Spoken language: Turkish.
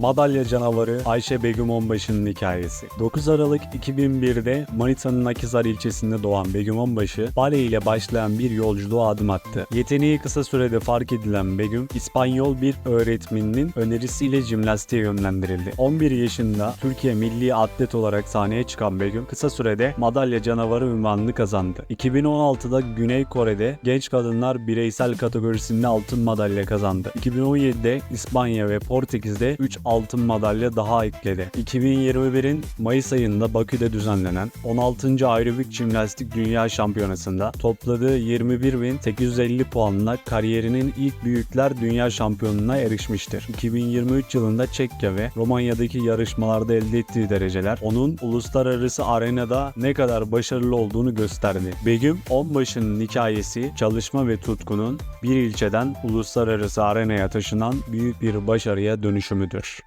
Madalya canavarı Ayşe Begüm Onbaşı'nın hikayesi. 9 Aralık 2001'de Manisa'nın Akhisar ilçesinde doğan Begüm Onbaşı, bale ile başlayan bir yolculuğa adım attı. Yeteneği kısa sürede fark edilen Begüm, İspanyol bir öğretmeninin önerisiyle jimnastiğe yönlendirildi. 11 yaşında Türkiye milli atlet olarak sahneye çıkan Begüm, kısa sürede madalya canavarı ünvanını kazandı. 2016'da Güney Kore'de genç kadınlar bireysel kategorisinde altın madalya kazandı. 2017'de İspanya ve Portekiz'de 3 altın madalya daha ekledi. 2021'in Mayıs ayında Bakü'de düzenlenen 16. Aerobik Jimnastik Dünya Şampiyonası'nda topladığı 21.850 puanla kariyerinin ilk büyükler dünya şampiyonuna erişmiştir. 2023 yılında Çekya ve Romanya'daki yarışmalarda elde ettiği dereceler onun uluslararası arenada ne kadar başarılı olduğunu gösterdi. Begüm Onbaşı'nın hikayesi çalışma ve tutkunun bir ilçeden uluslararası arenaya taşınan büyük bir başarıya dönüşümüdür.